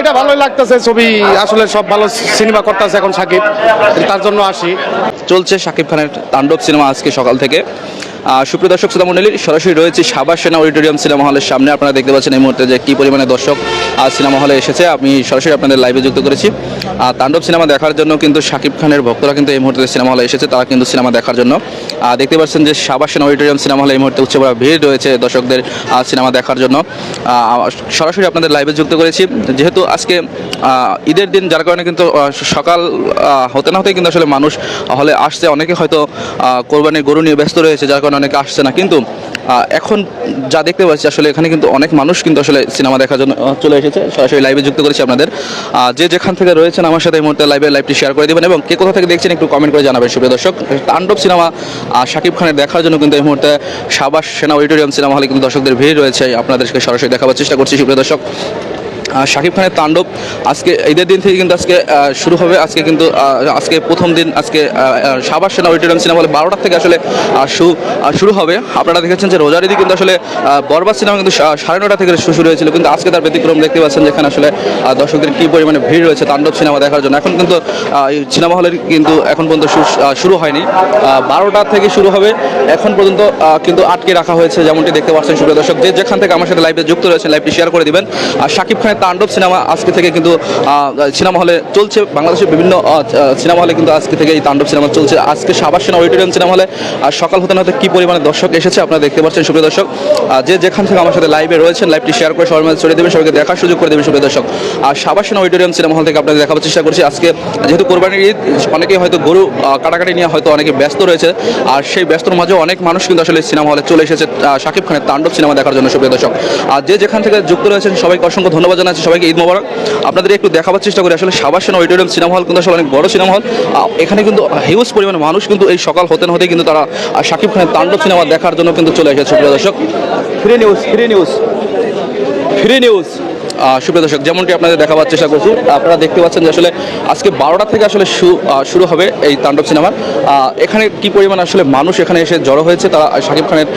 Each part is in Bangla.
এটা ভালোই লাগতেছে ছবি। আসলে সব ভালো সিনেমা করতেছে এখন সাকিব। তার জন্য আসি। চলছে সাকিব খানের তাণ্ডব সিনেমা আজকে সকাল থেকে। সুপ্রিয় দর্শক, শ্রোতা সরাসরি রয়েছে সাবাস সেনা অডিটোরিয়াম সিনেমা হলের সামনে। আপনারা দেখতে পাচ্ছেন এই মুহূর্তে যে কী পরিমাণে দর্শক সিনেমা হলে এসেছে। আমি সরাসরি আপনাদের লাইভে যুক্ত করেছি। আর তাণ্ডব সিনেমা দেখার জন্য কিন্তু শাকিব খানের ভক্তরা কিন্তু এই মুহূর্তে সিনেমা হলে এসেছে, তারা কিন্তু সিনেমা দেখার জন্য। দেখতে পাচ্ছেন যে সাবাস সেনা অডিটোরিয়াম সিনেমা হলে এই মুহূর্তে উচ্চ বড় ভিড় রয়েছে দর্শকদের সিনেমা দেখার জন্য। সরাসরি আপনাদের লাইভে যুক্ত করেছি। যেহেতু আজকে ঈদের দিন, যার কারণে কিন্তু সকাল হতে না হতেই কিন্তু আসলে মানুষ হলে আসছে। অনেকে হয়তো কোরবানির গরু নিয়ে ব্যস্ত রয়েছে, যার কারণে অনেকে আসছে না। কিন্তু এখন যা দেখতে পাচ্ছি, আসলে এখানে কিন্তু অনেক মানুষ কিন্তু আসলে সিনেমা দেখার জন্য চলে এসেছে। সরাসরি লাইভে যুক্ত করেছি আপনাদের। যে যেখান থেকে রয়েছেন আমার সাথে এই মুহূর্তে লাইভে লাইভটি শেয়ার করে দেবেন এবং কে কোথা থেকে দেখছেন একটু কমেন্ট করে জানাবেন। সুপ্রিয় দর্শক, তাণ্ডব সিনেমা শাকিব খানের দেখার জন্য কিন্তু এই মুহূর্তে সাবাস সেনা অডিটোরিয়াম সিনেমা হলে কিন্তু দর্শকদের ভিড় রয়েছে। আপনাদেরকে সরাসরি দেখাবার চেষ্টা করছি, সুপ্রিয় দর্শক। শাকিব খানের তাণ্ডব আজকে ঈদের দিন থেকে কিন্তু আজকে শুরু হবে। আজকে কিন্তু আজকে প্রথম দিন আজকে সাবাস সেনা অডিটোরিয়াম সিনেমা হলে বারোটার থেকে আসলে শুরু হবে। আপনারা দেখেছেন যে রোজার ঈদে কিন্তু আসলে আহ, বরবাদ সিনেমা কিন্তু সাড়ে নটা থেকে শুরু হয়েছিল। কিন্তু আজকে তার ব্যতিক্রম দেখতে পাচ্ছেন যেখানে আসলে দর্শকদের কী পরিমাণে ভিড় রয়েছে তাণ্ডব সিনেমা দেখার জন্য। এখন কিন্তু এই সিনেমা হলের কিন্তু এখন পর্যন্ত শুরু হয়নি। বারোটা থেকে শুরু হবে। এখন পর্যন্ত কিন্তু আটকে রাখা হয়েছে যেমনটি দেখতে পাচ্ছেন সুপ্রিয় দর্শক। যে যেখান থেকে আমার সাথে লাইভে যুক্ত রয়েছে লাইভটি শেয়ার করে দিবেন। আর শাকিব খানের তাণ্ডব সিনেমা আজকে থেকে কিন্তু সিনেমা হলে চলছে। বাংলাদেশের বিভিন্ন সিনেমা হলে কিন্তু আজকে থেকে এই তাণ্ডব সিনেমা চলছে। আজকে সাবাস সেনা অডিটোরিয়াম সিনেমা হলে, আর সকাল হতে না হতে কী পরিমাণে দর্শক এসেছে আপনারা দেখতে পাচ্ছেন, সুপ্রিয় দর্শক। যে যেখান থেকে আমার সাথে লাইভে রয়েছেন লাইভটি শেয়ার করে সবার মাঝে ছড়িয়ে দেবেন সবাইকে দেখার সুযোগ করে দেবে, সুপ্রিয় দর্শক। আর সাবাস সেনা অডিটোরিয়াম সিনেমা হল থেকে আপনাদের দেখাবার চেষ্টা করছি। আজকে যেহেতু কোরবানির ঈদ, অনেকেই হয়তো গরু কাটাকাটি নিয়ে হয়তো অনেকে ব্যস্ত রয়েছে। আর সেই ব্যস্তর মাঝে অনেক মানুষ কিন্তু আসলে সিনেমা হলে চলে এসেছে শাকিব খানের তাণ্ডব সিনেমা দেখার জন্য, সুপ্রিয় দর্শক। আর যে যেখান থেকে যুক্ত রয়েছেন, সবাইকে অসংখ্য ধন্যবাদ জানাচ্ছি। সবাইকে ঈদ মোবারক। আপনাদের একটু দেখাবার চেষ্টা করি আসলে সাবাসেন অডিটোরিয়াম সিনেমা হল কিন্তু আসলে অনেক বড় সিনেমা হল। এখানে কিন্তু হিউজ পরিমাণে মানুষ কিন্তু এই সকাল হতে না হতেই কিন্তু তারা শাকিব খানের তাণ্ডব সিনেমা দেখার জন্য কিন্তু চলে এসেছে প্রিয় দর্শক। Free news free news. Free news. সুপ্রিয় দর্শক যেমনটি আপনাদের দেখাবার চেষ্টা করছি আপনারা দেখতে পাচ্ছেন যে আসলে আজকে বারোটা থেকে আসলে শুরু হবে এই তাণ্ডব সিনেমার এখানে কি পরিমাণ আসলে মানুষ এখানে এসে জড়ো হয়েছে তারা শাকিব খানের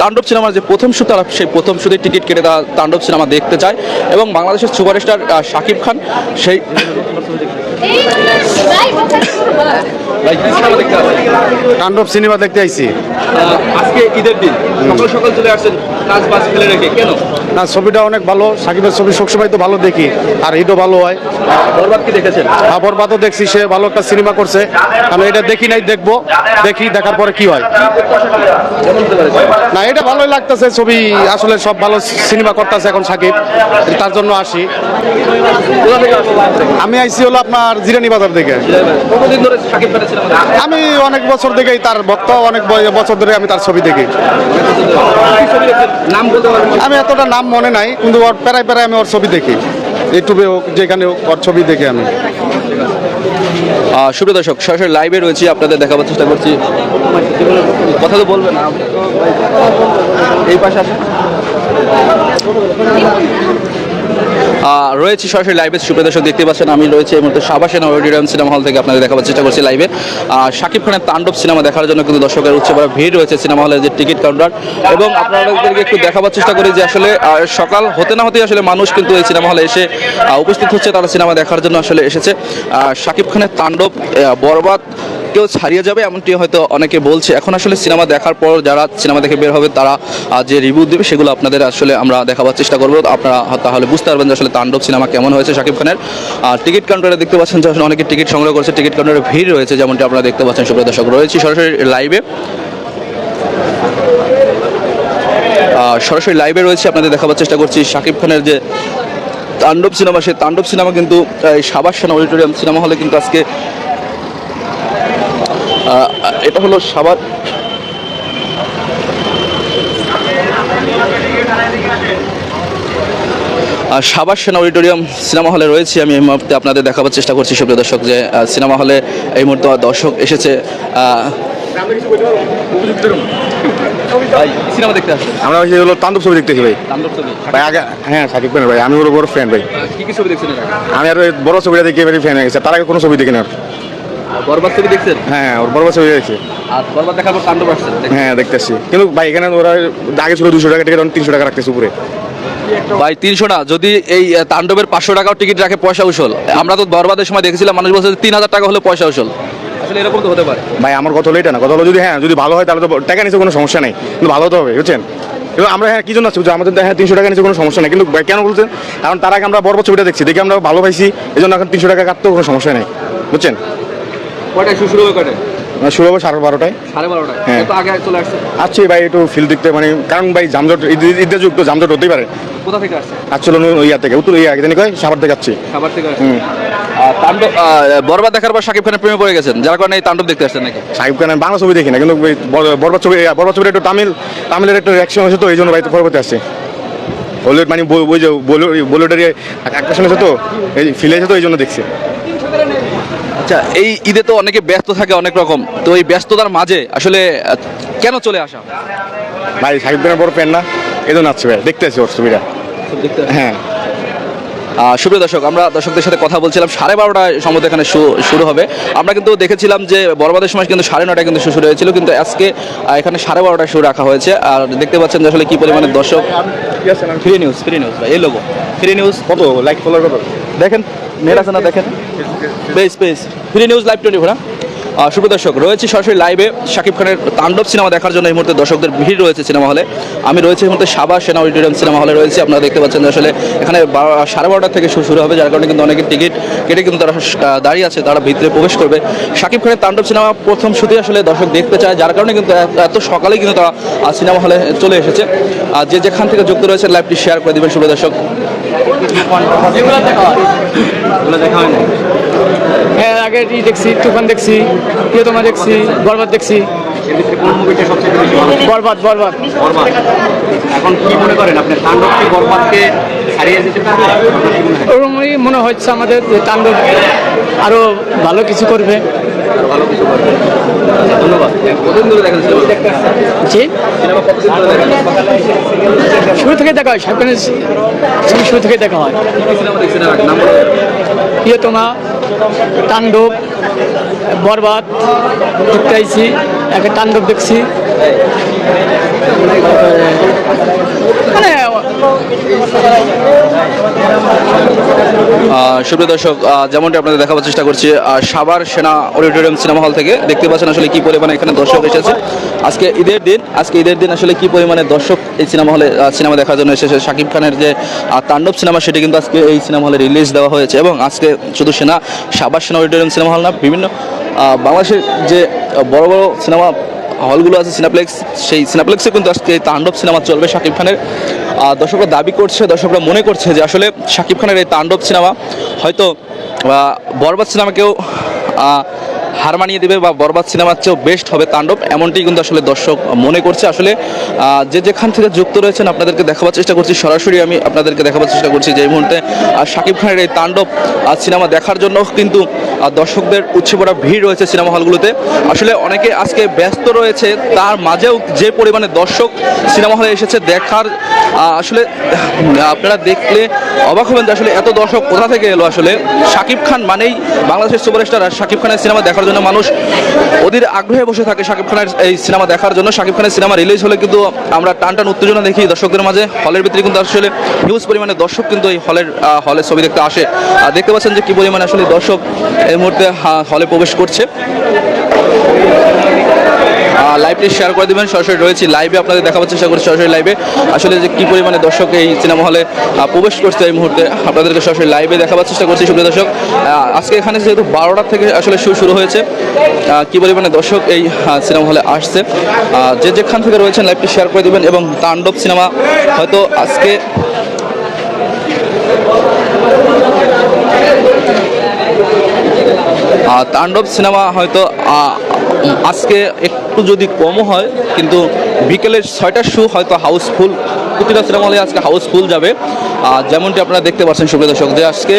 তাণ্ডব সিনেমার যে প্রথম শু তারা সেই প্রথম শুধু টিকিট কেটে তারা তাণ্ডব সিনেমা দেখতে চায় এবং বাংলাদেশের সুপারস্টার শাকিব খান সেই ভাই, কি সিনেমা দেখতে আসছেন? তাণ্ডব সিনেমা দেখতে আইছি। আজকে ঈদের দিন সকাল সকাল চলে আসছেন কাজ বাজ ফেলে রেখে কেন? না ছবিটা অনেক ভালো সাকিবের ছবি সবসময় তো ভালো দেখি আর ভালো হয়। বরবাদ কি দেখেছেন? বাদও দেখছি সে ভালো একটা সিনেমা করছে। আমি এটা দেখি নাই দেখব দেখি দেখার পরে কি হয়। না এটা ভালোই লাগতেছে ছবি আসলে সব ভালো সিনেমা করতেছে এখন সাকিব তার জন্য আসি? আমি আইসি হলো আপনার জিরানি বাজার থেকে। কতদিন ধরে দেখেন? আমি অনেক বছর থেকেই তার ভক্ত, অনেক বছর ধরে আমি তার ছবি দেখি। আমি এতটা নাম মনে নাই, কিন্তু ওর প্যারায় প্যারায় আমি ওর ছবি দেখি। ইউটিউবে হোক, যেখানে হোক, ওর ছবি দেখি আমি। সুপ্রিয় দর্শক, সরাসরি লাইভে রয়েছি, আপনাদের দেখাবার চেষ্টা করছি। কথা তো বলবেন এই পাশে আসেন। রয়েছি সরাসরি লাইভে সুপ্রিয় দর্শক দেখতে পাচ্ছেন, আমি রয়েছে এই মুহূর্তে সাবাসেন অডিটোরিয়াম সিনেমা হল থেকে আপনাদের দেখাবার চেষ্টা করছি লাইভে শাকিব খানের তাণ্ডব সিনেমা দেখার জন্য কিন্তু দর্শকের উচ্চ ভিড় রয়েছে সিনেমা হলের যে টিকিট কাউন্টার। এবং আপনাদেরকে একটু দেখাবার চেষ্টা করি যে আসলে সকাল হতে না হতেই আসলে মানুষ কিন্তু এই সিনেমা হলে এসে উপস্থিত হচ্ছে, তারা সিনেমা দেখার জন্য আসলে এসেছে। শাকিব খানের তাণ্ডব বরবাদ কেউ ছাড়িয়ে যাবে এমনটি হয়তো অনেকে বলছে। এখন আসলে সিনেমা দেখার পর যারা সিনেমা দেখে বের হবে, তারা যে রিভিউ দেবে সেগুলো আপনাদের আসলে আমরা দেখাবার চেষ্টা করব। আপনারা তাহলে বুঝতে পারবেন যে আসলে তাণ্ডব সিনেমা কেমন হয়েছে শাকিব খানের। আর টিকিট কাউন্টারে দেখতে পাচ্ছেন যে আসলে অনেকে টিকিট সংগ্রহ করছে। টিকিট কাউন্টারে ভিড় রয়েছে, যেমনটি আপনারা দেখতে পাচ্ছেন। সুপ্রিয় দর্শক, রয়েছে সরাসরি লাইভে সরাসরি লাইভে রয়েছে, আপনাদের দেখাবার চেষ্টা করছি শাকিব খানের যে তাণ্ডব সিনেমা। সেই তাণ্ডব সিনেমা কিন্তু সাবাস সেনা অডিটোরিয়াম সিনেমা হলে কিন্তু আজকে এটা হলো সাবার আর সাবাস সেনা অডিটোরিয়াম সিনেমা হলে রয়েছি। আমি এই মুহূর্তে আপনাদের দেখাবার চেষ্টা করছি সুপ্রিয় দর্শক যে সিনেমা হলে এই মুহূর্তে দর্শক এসেছে। সিনেমা দেখতে আমরা ওই হলো তাণ্ডব ছবি দেখতেছি ভাই। তাণ্ডব ছবি। ভাই আগে হ্যাঁ সাকিব ভাই আমি ওর বড় ফ্রেন্ড ভাই। কি কি ছবি দেখছেন আমি আর বড় ছবিটা দেখে ফ্যান হয়ে গেছে তার আগে কোনো ছবি দেখি না। বরবাদ ছবি দেখছেন? হ্যাঁ ওর ছবি দেখছি। আর বরবাদ দেখার পর তাণ্ডব আসছেন হ্যাঁ দেখতেছি। কিন্তু ভাই এখানে ওরা আগে ছিল দুশো টাকা টিকিট তিনশো টাকা রাখতেছে উপরে। ভাই তিনশো না যদি এই তাণ্ডবের পাঁচশো টাকাও টিকিট রাখে পয়সা উসল। আমরা তো বরবাদের সময় দেখেছিলাম মানুষ বলছে তিন হাজার টাকা হলে পয়সা উসল। আসলে এরকম তো হতে পারে। ভাই আমার কথা হলো এটা না কথা হলো যদি হ্যাঁ যদি ভালো হয় তাহলে তো টাকা নিচে কোনো সমস্যা নেই। কিন্তু ভালো হতে হবে বুঝছেন? এবং আমরা হ্যাঁ কি জন্য আছি? আমাদের হ্যাঁ তিনশো টাকা নিচে কোনো সমস্যা নেই। কিন্তু কেন বলছেন? কারণ তার আগে আমরা বরবর ছবিটা দেখছি দেখে আমরা ভালো পাইছি এই জন্য এখন তিনশো টাকা কাটতেও কোনো সমস্যা নেই বুঝছেন? কয়টায় শুরু হবে কয়টায়? শুরু হবে সাড়ে বারোটায়। সাড়ে বারোটায়। হ্যাঁ। এত আগে চলে আসছে? আসছি ভাই একটু ফিল দেখতে মানে কারণ ভাই জামজট ঈদ- ঈদের যুগ তো জামজট হতেই পারে। কোথা থেকে আসছে? আসছিল ইয়া থেকে উত্তর ইয়া জানি কয়? সাবার থেকে যাচ্ছি খাবার থেকে হুম। তাণ্ডব বরবাদ দেখার পর শাকিব খানের প্রেমে পড়ে গেছেন। যার কারণে এই তাণ্ডব দেখতে আসছেন নাকি? সাহিব খানের বাংলা ছবি দেখি না কিন্তু বরবাদ ছবি ইয়া, বরবাদ ছবিটা একটু তামিল তামিলের একটু রিয়াকশন হয়েছে তো এই জন্য বাড়িতে পরবর্তী আসছে। বলিউড মানে বলিউডের আকর্ষণ হয়েছে তো? এই ফিল হয়েছে তো এই জন্য দেখছি। আচ্ছা এই ঈদে তো অনেকে ব্যস্ত থাকে অনেক রকম। তো এই ব্যস্ততার মাঝে আসলে কেন চলে আসা? ভাই খানের বড় প্যান না? এই জন্য আসছে ভাই দেখতে আসছি ওর ছবিটা। হ্যাঁ। সুপ্রিয় দর্শক আমরা দর্শকদের সাথে কথা বলছিলাম সাড়ে বারোটায় সম্ভবত এখানে শুরু হবে। আমরা কিন্তু দেখেছিলাম যে বরবাদের সময় কিন্তু সাড়ে নটায় কিন্তু শুরু হয়েছিল কিন্তু আজকে এখানে সাড়ে বারোটায় শো রাখা হয়েছে। আর দেখতে পাচ্ছেন যে আসলে কি পরিমাণে দর্শক ফ্রি নিউজ ফ্রি নিউজ ভাই এই লোগো ফ্রি নিউজ। কত? লাইক ফলো কত? দেখেন নেট আছে দেখেন বেশ বেশ। Free news live twenty four সুপ্রিয় দর্শক, রয়েছে সরাসরি লাইভে শাকিব খানের তাণ্ডব সিনেমা দেখার জন্য এই মুহূর্তে দর্শকদের ভিড় রয়েছে সিনেমা হলে। আমি রয়েছে এই মুহূর্তে সাবা সেনা অডিটোরিয়াম সিনেমা হলে রয়েছে। আপনারা দেখতে পাচ্ছেন আসলে এখানে সাড়ে বারোটা থেকে শুরু হবে, যার কারণে কিন্তু অনেকের টিকিট কেটে কিন্তু তারা দাঁড়িয়ে আছে, তারা ভিতরে প্রবেশ করবে। শাকিব খানের তাণ্ডব সিনেমা প্রথম শুধু আসলে দর্শক দেখতে চায়, যার কারণে কিন্তু এত- সকালে কিন্তু তারা সিনেমা হলে চলে এসেছে। আর যে যেখান থেকে যুক্ত রয়েছে লাইভটি শেয়ার করে দেবেন সুপ্রিয় দর্শক। হ্যাঁ আগে ই দেখছি তুফান দেখছি প্রিয়তমা দেখছি বরবাদ দেখছি। বরবাদ বরবাদ। এখন কি মনে করেন আপনি তাণ্ডব কি বরবাদকে হারিয়ে যেতে পারবে? ওরকমই মনে হচ্ছে আমাদের তাণ্ডব আরও ভালো কিছু করবে। ভালো কিছু করবে। আচ্ছা, ধন্যবাদ। কতদিন ধরে দেখেন জি? সিনেমা কতদিন ধরে দেখেন শুরু থেকে দেখা হয় সাহেব খানের শুরু থেকে দেখা হয়। সিনেমা দেখছেন নাম প্রিয়তমা তাণ্ডব বরবাদ দেখতে আইছি একটা তাণ্ডব দেখছি। মানে সুপ্রিয় দর্শক যেমনটি আপনাদের দেখাবার চেষ্টা করছি সাবার সেনা অডিটোরিয়াম সিনেমা হল থেকে দেখতে পাচ্ছেন আসলে কি পরিমাণে এখানে দর্শক এসেছে। আজকে ঈদের দিন, আজকে ঈদের দিন আসলে কি পরিমাণে দর্শক এই সিনেমা হলে সিনেমা দেখার জন্য এসেছে। শাকিব খানের যে তাণ্ডব সিনেমা, সেটি কিন্তু আজকে এই সিনেমা হলে রিলিজ দেওয়া হয়েছে এবং আজকে শুধু সেনা সাবার সেনা অডিটোরিয়াম সিনেমা হল না, বিভিন্ন বাংলাদেশের যে বড় বড় সিনেমা হলগুলো আছে সিনাপ্লেক্স সেই সিনাপ্লেক্সে কিন্তু আজকে তাণ্ডব সিনেমা চলবে শাকিব খানের। দর্শকরা দাবি করছে, দর্শকরা মনে করছে যে আসলে শাকিব খানের এই তাণ্ডব সিনেমা হয়তো বরবাদ সিনেমাকেও হার মানিয়ে দেবে বা বরবাদ সিনেমার চেয়েও বেস্ট হবে তাণ্ডব, এমনটি কিন্তু আসলে দর্শক মনে করছে। আসলে যে যেখান থেকে যুক্ত রয়েছেন আপনাদেরকে দেখাবার চেষ্টা করছি। সরাসরি আমি আপনাদেরকে দেখাবার চেষ্টা করছি যে এই মুহূর্তে শাকিব খানের এই তাণ্ডব সিনেমা দেখার জন্য কিন্তু দর্শকদের উচ্ছে পড়া ভিড় রয়েছে সিনেমা হলগুলোতে। আসলে অনেকে আজকে ব্যস্ত রয়েছে, তার মাঝেও যে পরিমাণে দর্শক সিনেমা হলে এসেছে দেখার আসলে, আপনারা দেখলে অবাক হবেন যে আসলে এত দর্শক কোথা থেকে এলো? আসলে শাকিব খান মানেই বাংলাদেশের সুপারস্টার আর শাকিব খানের সিনেমা দেখার জন্য মানুষ অধীর আগ্রহে বসে থাকে শাকিব খানের এই সিনেমা দেখার জন্য। শাকিব খানের সিনেমা রিলিজ হলে কিন্তু আমরা টান টান উত্তেজনা দেখি দর্শকদের মাঝে। হলের ভিতরে কিন্তু আসলে হিউজ পরিমাণে দর্শক কিন্তু এই হলের হলের ছবি দেখতে আসে। আর দেখতে পাচ্ছেন যে কি পরিমাণে আসলে দর্শক এই মুহূর্তে হলে প্রবেশ করছে। লাইভটি শেয়ার করে দেবেন। সরাসরি রয়েছি লাইভে আপনাদের দেখাবার চেষ্টা করছি সরাসরি লাইভে আসলে যে কী পরিমাণে দর্শক এই সিনেমা হলে প্রবেশ করছে এই মুহূর্তে, আপনাদেরকে সরাসরি লাইভে দেখাবার চেষ্টা করছি। সুপ্রিয় দর্শক আজকে এখানে যেহেতু বারোটা থেকে আসলে শুরু শুরু হয়েছে কী পরিমাণে দর্শক এই সিনেমা হলে আসছে। যে যেখান থেকে রয়েছেন লাইভটি শেয়ার করে দেবেন এবং তাণ্ডব সিনেমা হয়তো আজকে তাণ্ডব সিনেমা হয়তো আজকে একটু যদি কম হয়, কিন্তু বিকেলের ছয়টার শো হয়তো হাউসফুল প্রতিটা সিনেমা হলে আজকে হাউসফুল যাবে। যেমনটি আপনারা দেখতে পাচ্ছেন, সুপ্রিয় দর্শক, যে আজকে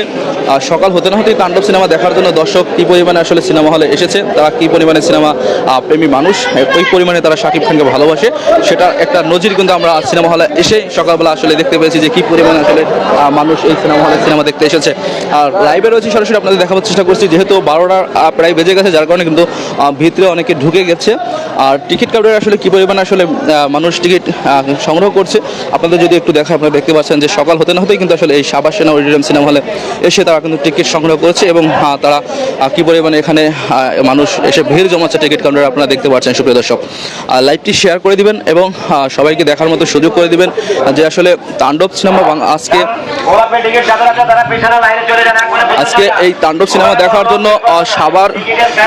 সকাল হতে না হতেই তাণ্ডব সিনেমা দেখার জন্য দর্শক কী পরিমাণে আসলে সিনেমা হলে এসেছে, তারা কী পরিমাণে সিনেমা প্রেমী মানুষ ওই পরিমাণে তারা শাকিব খানকে ভালোবাসে সেটা একটা নজির কিন্তু আমরা সিনেমা হলে এসে সকালবেলা আসলে দেখতে পেয়েছি যে কী পরিমাণে আসলে মানুষ এই সিনেমা হলে সিনেমা দেখতে এসেছে। আর লাইভে রয়েছে সরাসরি আপনাদের দেখাবার চেষ্টা করছি, যেহেতু বারোটা প্রায় বেজে গেছে, যার কারণে কিন্তু ভিতরে অনেকে ঢুকে গেছে। আর টিকিট কাউন্টারে আসলে কী পরিমাণে আসলে মানুষ টিকিট সংগ্রহ করছে, আপনাদের যদি একটু দেখা আপনারা দেখতে পাচ্ছেন যে সকাল হতে না হতেই কিন্তু আসলে এই সাবাস সেনা অডিটোরিয়াম সিনেমা হলে এসে তারা কিন্তু টিকিট সংগ্রহ করেছে এবং আহ, তারা কী পরিমাণে এখানে মানুষ এসে ভিড় জমাচ্ছে টিকিট কাউন্টারে আপনারা দেখতে পাচ্ছেন সুপ্রিয় দর্শক। লাইভটি শেয়ার করে দিবেন এবং সবাইকে দেখার মতো সুযোগ করে দিবেন যে আসলে তাণ্ডব সিনেমা আজকে আজকে এই তাণ্ডব সিনেমা দেখার জন্য সাবার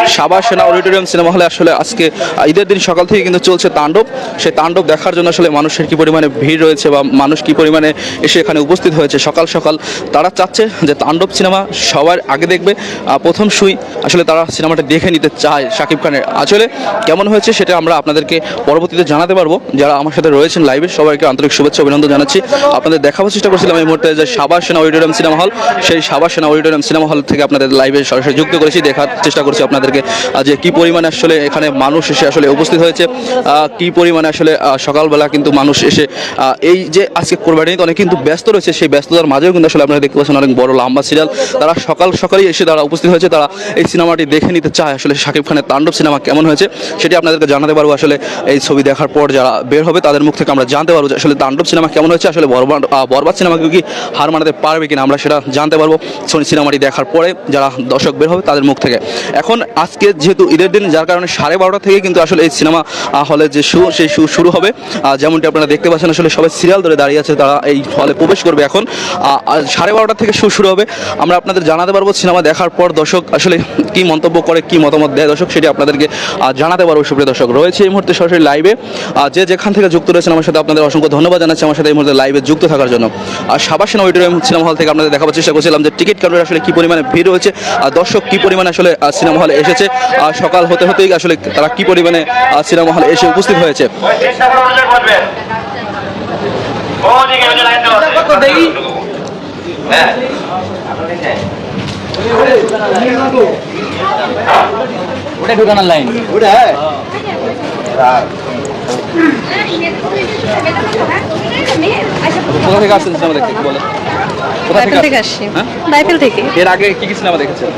সাভার সেনা অডিটোরিয়াম সিনেমা হলে আসলে আজকে ঈদের দিন সকাল থেকে কিন্তু চলছে তাণ্ডব। সেই তাণ্ডব দেখার জন্য আসলে মানুষের কি পরিমাণে ভিড় রয়েছে বা মানুষ কি পরিমাণে এসে এখানে উপস্থিত হয়েছে। সকাল সকাল তারা চাচ্ছে যে তাণ্ডব সিনেমা সবার আগে দেখবে। প্রথম সুই আসলে তারা সিনেমাটা দেখে নিতে চায় শাকিব খানের। আসলে কেমন হয়েছে সেটা আমরা আপনাদেরকে পরবর্তীতে জানাতে পারব। যারা আমার সাথে রয়েছেন লাইভে সবাইকে আন্তরিক শুভেচ্ছা, অভিনন্দন জানাচ্ছি। আপনাদের দেখাবার চেষ্টা করছিলাম এই মুহূর্তে যে সাবাস সেনা অডিটোরিয়াম সিনেমা হল। সেই সাবাস সেনা অডিটোরিয়াম সিনেমা হল থেকে আপনাদের লাইভে সরাসরি যুক্ত করেছি। দেখার চেষ্টা করছি আপনাদেরকে যে কি পরিমাণে আসলে এখানে মানুষ এসে আসলে উপস্থিত হয়েছে। কি পরিমাণে আসলে সকালবেলা কিন্তু মানুষ এসে এই যে আজকে কোরবানি অনেক কিন্তু ব্যস্ত রয়েছে সেই ব্যস্ততার মাঝেও কিন্তু আসলে আপনারা দেখতে পাচ্ছেন অনেক বড় লম্বা সিরিয়াল তারা সকাল সকালেই এসে তারা উপস্থিত হয়েছে। তারা এই সিনেমাটি দেখে নিতে চায় আসলে শাকিব খানের তাণ্ডব সিনেমা কেমন হয়েছে সেটি আপনাদেরকে জানাতে পারব আসলে এই ছবি দেখার পর যারা বের হবে তাদের মুখ থেকে আমরা জানতে পারব আসলে তাণ্ডব সিনেমা কেমন হয়েছে, আসলে বরবাদ বরবাদ সিনেমাকে কি হার মানাতে পারবে কিনা আমরা সেটা জানতে পারব। সোনি সিনেমাটি দেখার পরে যারা দর্শক বের হবে তাদের মুখ থেকে। এখন আজকে যেহেতু ঈদের দিন, যার কারণে সাড়ে বারোটা থেকে কিন্তু আসলে এই সিনেমা হলে যে শু সেই শু শুরু হবে। যেমনটি আপনারা দেখতে পাচ্ছেন, আসলে সবাই সিরিয়াল ধরে দাঁড়িয়ে আছে, তারা এই হলে প্রবেশ করবে এখন। সাড়ে বারোটা থেকে শু, শুরু হবে। আমরা আপনাদের জানাতে পারব সিনেমা দেখার পর দর্শক আসলে কি মন্তব্য করে, কি মতামত দেয় দর্শক সেটি আপনাদেরকে জানাতে পারব সুপ্রিয় দর্শক। রয়েছে এই মুহূর্তে সরাসরি লাইভে যে যেখান থেকে যুক্ত রয়েছেন আমার সাথে আপনাদের অসংখ্য ধন্যবাদ জানাচ্ছি আমার সাথে এই মুহূর্তে লাইভে যুক্ত থাকার জন্য। আর সাবাসেন অডিটোরিয়াম সিনেমা হল থেকে আপনাদের দেখাবার চেষ্টা করছিলাম যে টিকিট কাউন্টার আসলে কি পরিমাণে ভিড় হয়েছে আর দর্শক কি পরিমাণে আসলে সিনেমা হলে এসেছে আর সকাল হতে হতেই আসলে তারা কি পরিমাণে সিনেমা হলে এসে উপস্থিত হয়েছে ওই চেষ্টা করে অনুযায়ী বসবেন হ্যাঁ ওটা ঢুকানোর লাইন কোথা থেকে আসছেন সিনেমা বাইফেল থেকে আসছি। হ্যাঁ? বাইফেল থেকে। এর আগে কি কি সিনেমা দেখেছেন?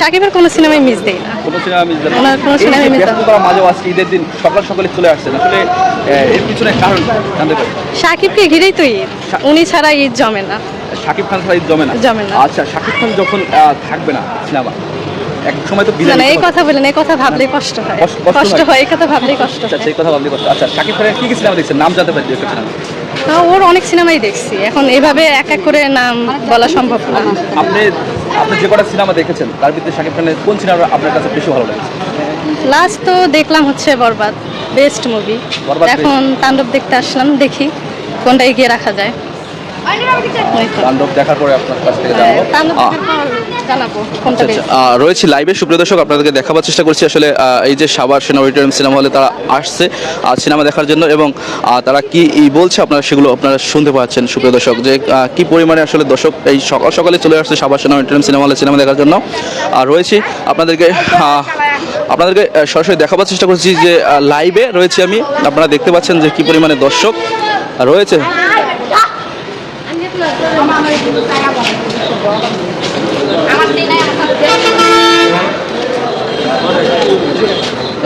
সাকিবের কোনো সিনেমায় মিস দেই না। কোনো সিনেমা মিস দেন ওনার কোনো সিনেমা miss দেন না। ব্যস্ততার মাঝেও আজকে ঈদের দিন সকাল সকালে চলে আসছেন। আসলে এর পিছনে কারণ জানতে পারি। সাকিবকে ঘিরেই তো ঈদ। উনি ছাড়া ঈদ জমে না। শাকিব খান ছাড়া ঈদ জমে না? জমে না। আচ্ছা শাকিব খান যখন থাকবে না সিনেমা এক সময় তো না না এই কথা বলেন এই কথা ভাবলেই কষ্ট হয়। কষ্ট- হয়? এই কথা ভাবলেই কষ্ট আচ্ছা হয়। সেই কথা ভাবলি কষ্ট আচ্ছা শাকিব খানের কি কি সিনেমা দেখছেন? নাম জানতে পারি ওর অনেক সিনেমাই দেখছি। এখন এভাবে এক এক করে নাম বলা সম্ভব না। আপনি আপনি যে কটা সিনেমা দেখেছেন তার ভিতরে শাকিব খানের কোন সিনেমা আপনার কাছে বেশি ভালো লেগেছে? লাস্ট তো দেখলাম হচ্ছে বরবাদ বেস্ট মুভি এখন তাণ্ডব দেখতে আসলাম দেখি কোনটা এগিয়ে রাখা যায়। তাণ্ডব দেখার পরে আপনার কাছ থেকে হ্যাঁ, জানব কোনটা আচ্ছা, রয়েছে লাইভে। সুপ্রিয় দর্শক আপনাদেরকে দেখাবার চেষ্টা করছি আসলে এই যে সাবার সেনা অডিটোরিয়াম সিনেমা হলে তারা আসছে সিনেমা দেখার জন্য এবং তারা কি বলছে আপনারা সেগুলো আপনারা শুনতে পাচ্ছেন সুপ্রিয় দর্শক। যে কি পরিমাণে আসলে দর্শক এই সকাল সকালে চলে আসছে সাবার সেনা অডিটোরিয়াম সিনেমা হলে সিনেমা দেখার জন্য। আর রয়েছে আপনাদেরকে আপনাদেরকে সরাসরি দেখাবার চেষ্টা করছি যে লাইভে রয়েছে আমি। আপনারা দেখতে পাচ্ছেন যে কি পরিমাণে দর্শক রয়েছে।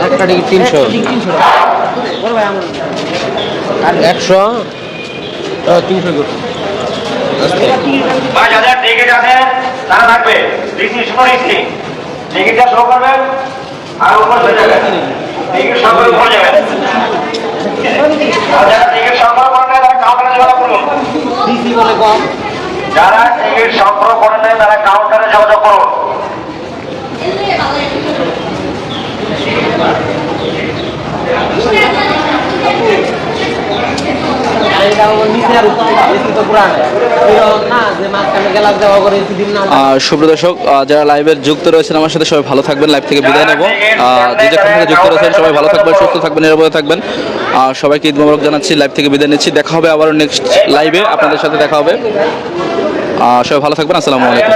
একটা টিকিট তিনশো একশো। তিনশো ভাই যাদের টিকিট আছে তারা থাকবে রিসি টিকিটটা শো করবেন আর উপর হয়ে যাবে টিকিট করে যাবেন আর যারা টিকিট সংগ্রহ করেন তারা কাউন্টারে যোগাযোগ করুন যারা টিকিট সংগ্রহ করেন নাই তারা কাউন্টারে যোগাযোগ করুন আহ, সুপ্রিয় দর্শক আহ, যারা লাইভে যুক্ত রয়েছেন আমার সাথে সবাই ভালো থাকবেন লাইভ থেকে বিদায় নেব। যে যেখান যুক্ত রয়েছেন সবাই ভালো থাকবেন সুস্থ থাকবেন নিরাপদে থাকবেন। সবাইকে ঈদ মোবারক জানাচ্ছি লাইভ থেকে বিদায় নিচ্ছি। দেখা হবে আবার নেক্সট লাইভে আপনাদের সাথে দেখা হবে। সবাই ভালো থাকবেন আসসালামু আলাইকুম।